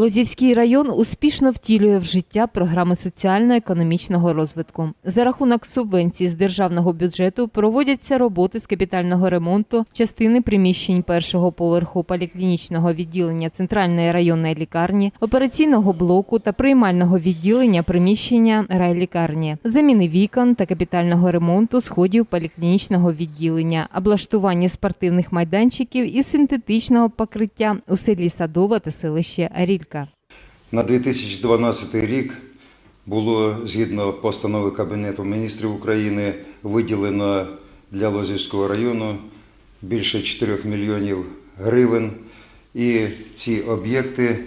Лозівський район успішно втілює в життя програми соціально-економічного розвитку. За рахунок субвенцій з державного бюджету проводяться роботи з капітального ремонту частини приміщень першого поверху поліклінічного відділення центральної районної лікарні, операційного блоку та приймального відділення приміщення райлікарні, заміни вікон та капітального ремонту сходів поліклінічного відділення, облаштування спортивних майданчиків і синтетичного покриття у селі Садова та селище Арілька. На 2012 рік було згідно постанови Кабінету міністрів України виділено для Лозівського району більше 4 мільйонів гривень, і ці об'єкти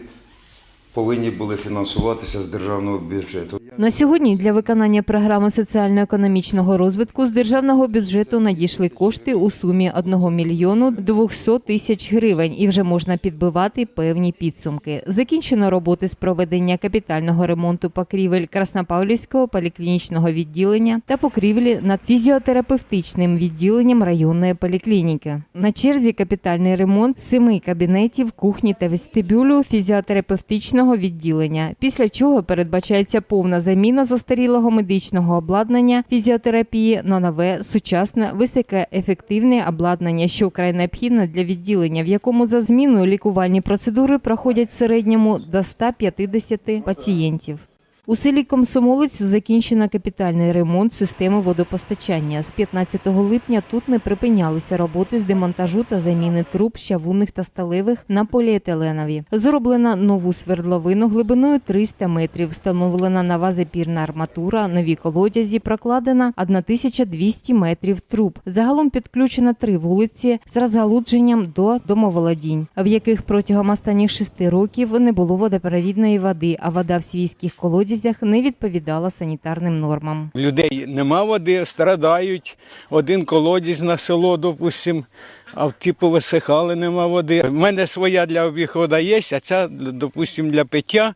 повинні були фінансуватися з державного бюджету. На сьогодні для виконання програми соціально-економічного розвитку з державного бюджету надійшли кошти у сумі 1 мільйону 200 тисяч гривень і вже можна підбивати певні підсумки. Закінчено роботи з проведення капітального ремонту покрівель Краснопавлівського поліклінічного відділення та покрівлі над фізіотерапевтичним відділенням районної поліклініки. На черзі капітальний ремонт семи кабінетів, кухні та вестибюлю фізіотерапевтичного відділення. Після чого передбачається повна заміна застарілого медичного обладнання фізіотерапії на нове сучасне високоефективне обладнання, що вкрай необхідне для відділення, в якому за зміною лікувальні процедури проходять в середньому до 150 пацієнтів. У селі Комсомолець закінчено капітальний ремонт системи водопостачання. З 15 липня тут не припинялися роботи з демонтажу та заміни труб щавунних та сталевих на поліетиленові. Зроблена нову свердловину глибиною 300 метрів. Встановлена нова запірна арматура, нові колодязі, прокладена 1200 метрів труб. Загалом підключено три вулиці з розгалудженням до домоволодінь, в яких протягом останніх шести років не було водопровідної води, а вода в свійських колодязях не відповідала санітарним нормам. Людей нема води, страдають. Один колодязь на село, допустим, а в ті повисихали, нема води. У мене своя для обіходу є, а ця, допустим, для пиття.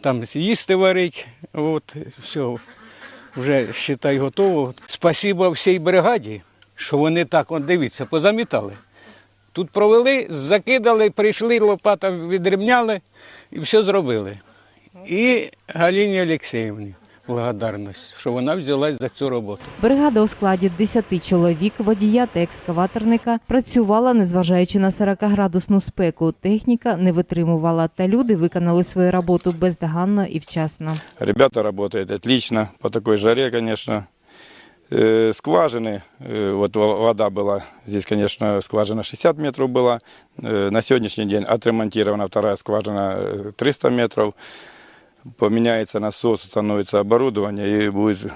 Там їсти варить. От, все, вже считай, готово. Спасибо всій бригаді, що вони так, от дивіться, позамітали. Тут провели, закидали, прийшли, лопата відрівняли і все зробили І Галині Олексіївні благодарність, що вона взялась за цю роботу. Бригада у складі 10 чоловік, водія та екскаваторника працювала, незважаючи на 40-градусну спеку. Техніка не витримувала, та люди виконали свою роботу бездоганно і вчасно. Ребята работают отлично, по такой жаре, конечно. Э, Скважины, э, вот во- вода была, здесь, конечно, скважина 60 метров была. Э, На сегодняшний день отремонтирована вторая скважина э, 300 метров. Поменяется насос, установится оборудование и будет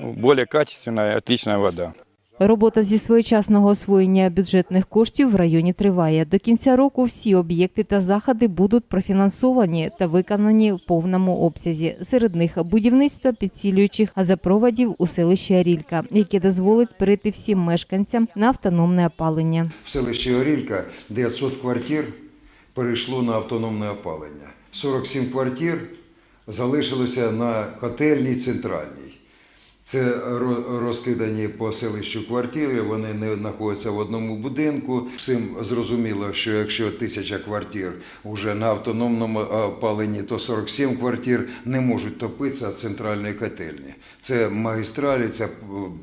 более качественная, отличная вода. Робота зі своєчасного освоєння бюджетних коштів в районі триває. До кінця року всі об'єкти та заходи будуть профінансовані та виконані в повному обсязі. Серед них будівництво підсилюючих газопроводів у селищі Арілька, яке дозволить перейти всім мешканцям на автономне опалення. В селищі Орілька 900 квартир перейшло на автономне опалення. 47 квартир залишилося на котельній центральній. Це розкидані по селищу квартири, вони не знаходяться в одному будинку. Всім зрозуміло, що якщо тисяча квартир вже на автономному опаленні, то 47 квартир не можуть топитися центральної котельні. Це магістралі, це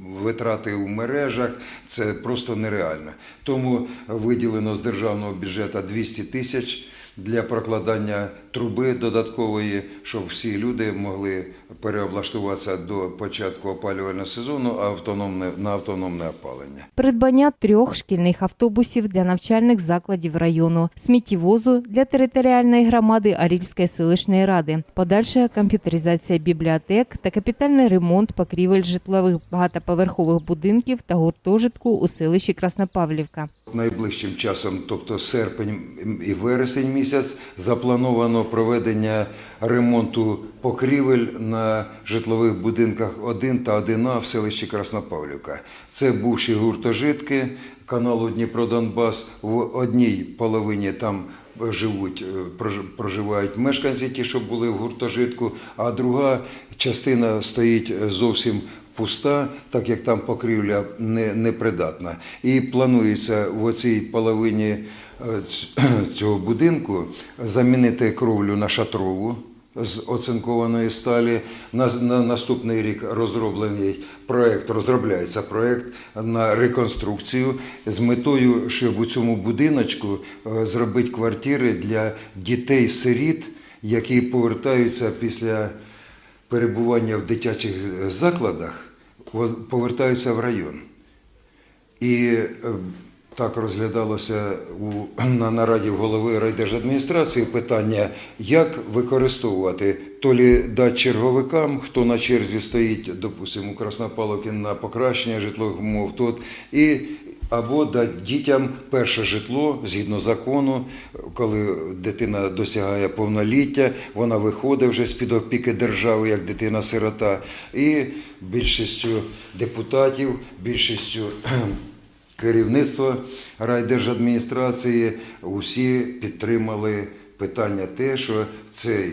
витрати у мережах, це просто нереально. Тому виділено з державного бюджету 200 тисяч для прокладання труби додаткової, щоб всі люди могли переоблаштуватися до початку опалювального сезону автономне, на автономне опалення. Придбання трьох шкільних автобусів для навчальних закладів району, сміттєвозу для територіальної громади Арільської селищної ради, подальша комп'ютеризація бібліотек та капітальний ремонт покрівель житлових багатоповерхових будинків та гуртожитку у селищі Краснопавлівка. Найближчим часом, тобто серпень і вересень місяць, заплановано проведення ремонту покрівель на житлових будинках 1 та 1А в селищі Краснопавлівка. Це бувші гуртожитки каналу Дніпро-Донбас. В одній половині там живуть, е, проживають мешканці, ті, що були в гуртожитку, а друга частина стоїть зовсім пуста, так як там покрівля не, непридатна. І планується в оцій половині е, цього будинку замінити кровлю на шатрову з оцинкованої сталі. На, на наступний рік розроблений проект, розробляється проект на реконструкцію з метою, щоб у цьому будиночку е, зробити квартири для дітей-сиріт, які повертаються після перебування в дитячих е, закладах, повертаються в район. І е, так розглядалося у, на нараді голови райдержадміністрації питання, як використовувати то лі дати черговикам, хто на черзі стоїть, допустимо, у Краснопаловці на покращення житлових умов, тут, і або дати дітям перше житло згідно закону, коли дитина досягає повноліття, вона виходить вже з-під опіки держави, як дитина-сирота, і більшістю депутатів, більшістю керівництва райдержадміністрації усі підтримали питання те, що цей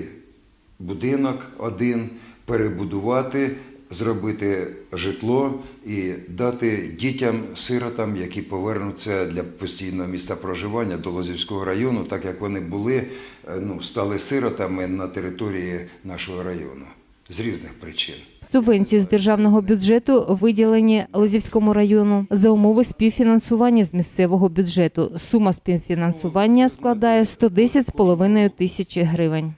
будинок один перебудувати, зробити житло і дати дітям, сиротам, які повернуться для постійного міста проживання до Лозівського району, так як вони були, е, ну, стали сиротами на території нашого району з різних причин. Субвенції з державного бюджету виділені Лозівському району за умови співфінансування з місцевого бюджету. Сума співфінансування складає 110,5 тисячі гривень.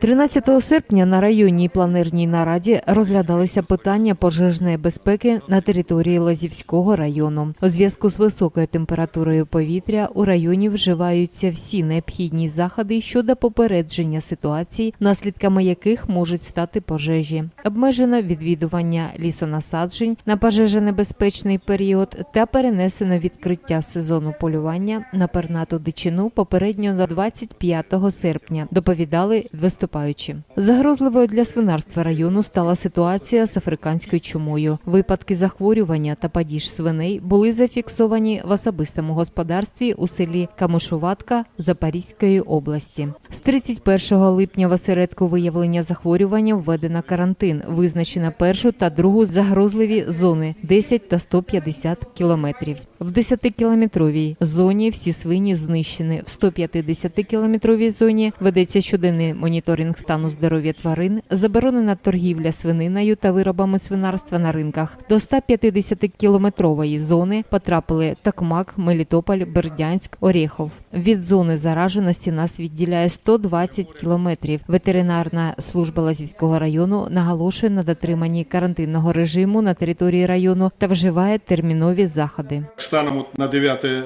13 серпня на районній планерній нараді розглядалися питання пожежної безпеки на території Лазівського району. У зв'язку з високою температурою повітря у районі вживаються всі необхідні заходи щодо попередження ситуацій, наслідками яких можуть стати пожежі. Обмежено відвідування лісонасаджень на пожежонебезпечний період та перенесено відкриття сезону полювання на пернату дичину попередньо до 25 серпня. Доповідали виступаючі. Загрозливою для свинарства району стала ситуація з африканською чумою. Випадки захворювання та падіж свиней були зафіксовані в особистому господарстві у селі Камишуватка Запорізької області. З 31 липня в осередку виявлення захворювання введено карантин. Визначено першу та другу загрозливі зони 10 та 150 кілометрів. В 10-кілометровій зоні всі свині знищені. В 150-кілометровій зоні ведеться щоденний моніторинг стану здоров'я тварин, заборонена торгівля свининою та виробами свинарства на ринках. До 150-кілометрової зони потрапили Токмак, Мелітополь, Бердянськ, Орєхов. Від зони зараженості нас відділяє 120 кілометрів. Ветеринарна служба Лазівського району наголошує на дотриманні карантинного режиму на території району та вживає термінові заходи. Станом на 9 е,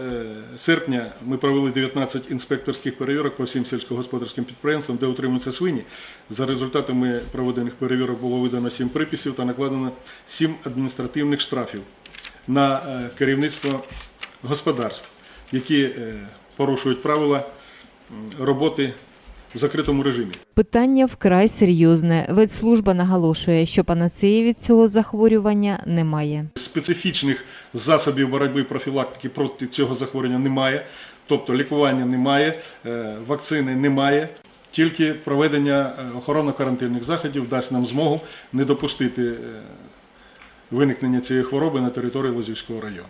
серпня ми провели 19 інспекторських перевірок по всім сільськогосподарським підприємствам, де утримуються свині. За результатами проведених перевірок було видано 7 приписів та накладено 7 адміністративних штрафів на е, керівництво господарств, які е, порушують правила роботи в закритому режимі. Питання вкрай серйозне. Ветслужба наголошує, що панацеї від цього захворювання немає. Специфічних засобів боротьби і профілактики проти цього захворювання немає, тобто лікування немає, е, вакцини немає. Тільки проведення е, охоронно-карантинних заходів дасть нам змогу не допустити е, виникнення цієї хвороби на території Лозівського району.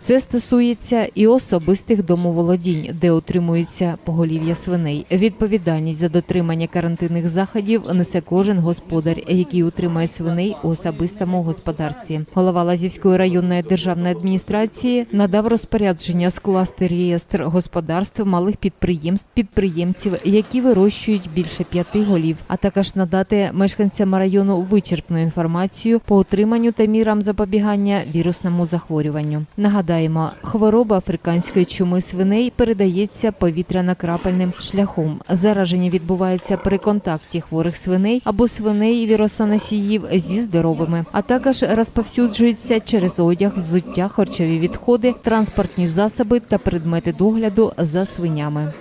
Це стосується і особистих домоволодінь, де утримується поголів'я свиней. Відповідальність за дотримання карантинних заходів несе кожен господар, який утримує свиней у особистому господарстві. Голова Лазівської районної державної адміністрації надав розпорядження скласти реєстр господарств малих підприємств, підприємців, які вирощують більше п'яти голів, а також надати мешканцям району вичерпну інформацію по утриманню та мірам запобігання вірусному захворюванню. Нагадаємо, хвороба африканської чуми свиней передається повітряно-крапельним шляхом. Зараження відбувається при контакті хворих свиней або свиней вірусоносіїв зі здоровими, а також розповсюджується через одяг, взуття, харчові відходи, транспортні засоби та предмети догляду за свинями.